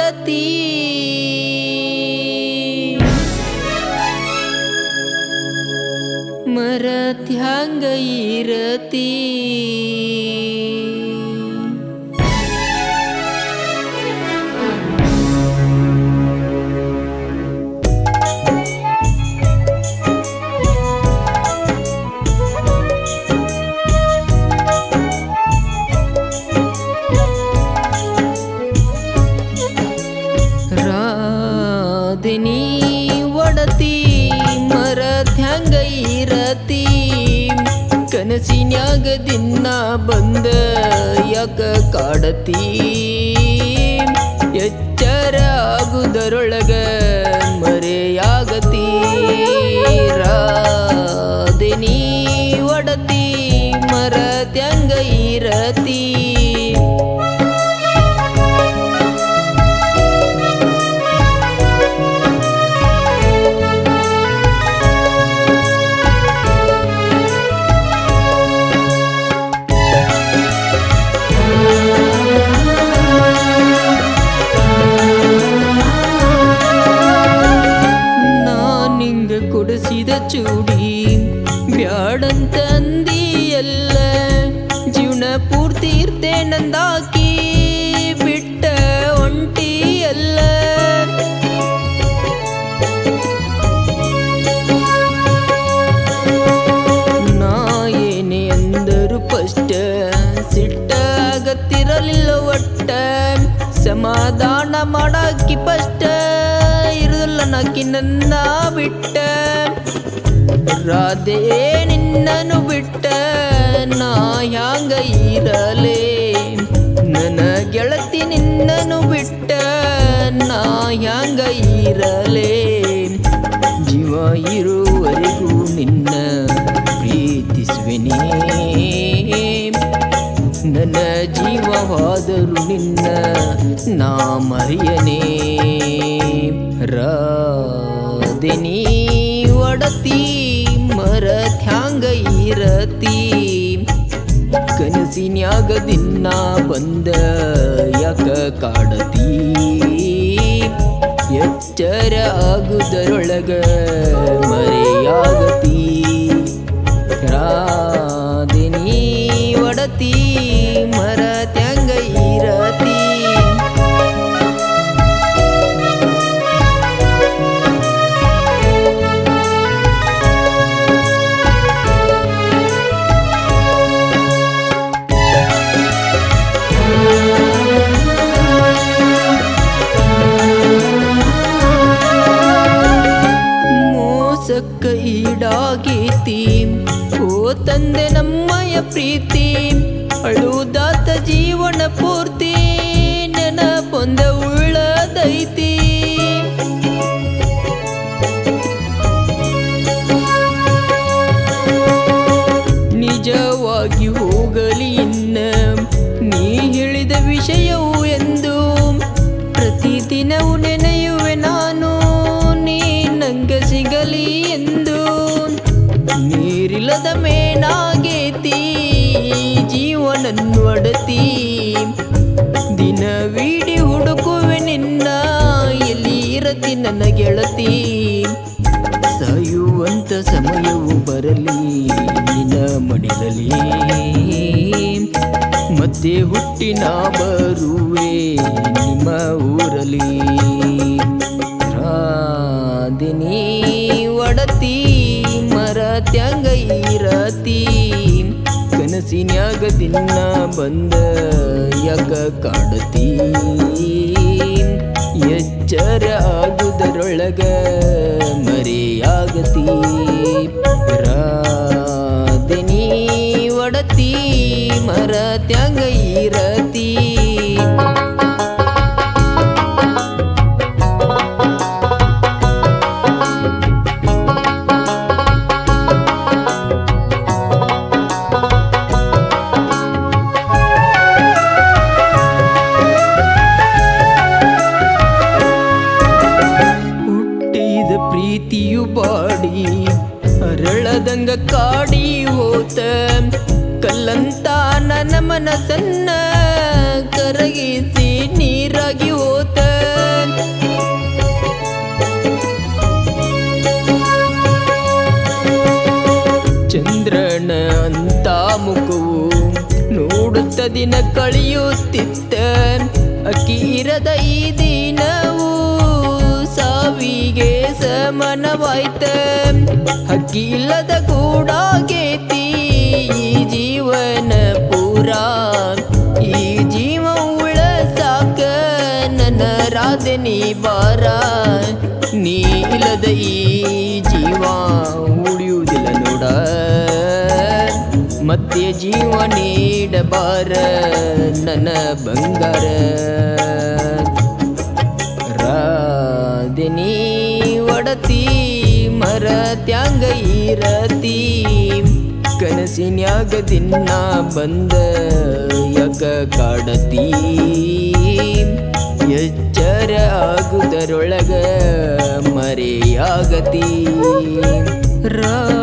रडती मरथ्यांग इरती ಕನಸಿನ್ಯಾಗ ದಿನ ಬಂದ ಯಾಕ ಕಾಡತಿ? ಎಚ್ಚರ ಆಗುದರೊಳಗ ಪೂರ್ತಿ ಇರ್ತೇನಂದಾಕಿ ಬಿಟ್ಟ ಒಂಟಿಯಲ್ಲ ನಾ ಏನೇ ಅಂದರು ಫಸ್ಟ್ ಸಿಟ್ಟಾಗತ್ತಿರಲಿಲ್ಲ ಒಟ್ಟ ಸಮಾಧಾನ ಮಾಡಾಕಿ ಫಸ್ಟ್ ಇರಲ್ಲ ನಾಕಿ ನನ್ನ ಬಿಟ್ಟ ರಾಧೆ ನಿನ್ನನು ಬಿಟ್ಟ ನಾ ಹ್ಯಾಂಗ ಇರಲೇ ನನ್ನ ಗೆಳತಿ ನಿನ್ನನು ಬಿಟ್ಟ ನಾ ಹ್ಯಾಂಗ ಇರಲೇ ಜೀವ ಇರುವರೆಗೂ ನಿನ್ನ ಪ್ರೀತಿಸುವೆನೇ ನನ್ನ ಜೀವವಾದರೂ ನಿನ್ನ ನಾ ಮರೆಯನೇ ರಾದಿನಿ ಒಡತಿ ಮರತ್ಯಾಂಗ ಇರತಿ ಕನಸಿನ್ಯಾಗ ದಿನ ಬಂದ ಯಾಕ ಕಾಡತಿ ಎಚ್ಚರ ಆಗುದರೊಳಗ ಮರೆಯಾಗತಿ ಮೋಸಕ್ಕ ಈಡಾಗೀತಿ ಓ ತಂದೆ ನಮ್ಮಯ ಪ್ರೀತಿ ಅಳುದಾತ ಜೀವನ ಪೂರ್ತಿ ನೀರಿಲ್ಲದ ಮೇನಾಗೇತಿ, ಜೀವನನ್ನು ಒಡತಿ ದಿನವಿಡೀ ಹುಡುಕುವೆ ನಿನ್ನ, ಎಲ್ಲಿ ಇರತಿ ನನ್ನ ಗೆಳತಿ. ಸಾಯುವಂತ ಸಮಯವು ಬರಲಿ, ನಿನ್ನ ಮಡಿಲಲಿ ಮತ್ತೆ ಹುಟ್ಟಿನ ಬರುವೆ ನಿಮ್ಮ ಊರಲಿ ಕನಸಿನ್ಯಾಗ ದಿನ ಬಂದ ಯಾಕ ಕಾಡತಿ ಎಚ್ಚರ ಆಗುದರೊಳಗ ಮರೆಯಾಗತಿ ರಾದಿನಿ ಒಡತಿ ಮರತ್ಯಾಂಗ ಇರತಿ ಪ್ರೀತಿಯು ಬಾಡಿ, ಅರಳದಂಗ ಕಾಡಿ ಹೋತ. ಕಲ್ಲಂತ ನನ್ನ ಮನಸ್ಸನ್ನ ಕರಗಿಸಿ ನೀರಾಗಿ ಹೋತ. ಚಂದ್ರನ ಅಂತ ಮುಖವು ನೋಡುತ್ತ ದಿನ ಕಳೆಯುತ್ತಿತ್ತ. ಅಕ್ಕಿ ಇರದ ಈ ದಿನ ಸಾವಿಗೆ ಸಮನವಾಯ್ತ ಹಕ್ಕಿ ಇಲ್ಲದ ಈ ಜೀವನ ಪೂರ. ಈ ಜೀವ ಉಳಸಾಕ ನನ್ನ ರಾಧನಿ ಬಾರ. ನೀ ಇಲ್ಲದ ಈ ಜೀವ ಉಳಿಯುವುದಿಲ್ಲ ನೋಡ. ಮತ್ತೆ ಜೀವ ನೀಡಬಾರ ನನ್ನ ಬಂಗಾರ. ರಾಧಿನಿ ಮರತ್ಯಾಂಗ ಇರತಿ ಕನಸಿನ್ಯಾಗ ದಿನ್ನ ಬಂದ ಯಕ ಕಾಡತಿ. ಎಚ್ಚರ ಆಗುದರೊಳಗ ಮರೆಯಾಗತಿ. ರಾ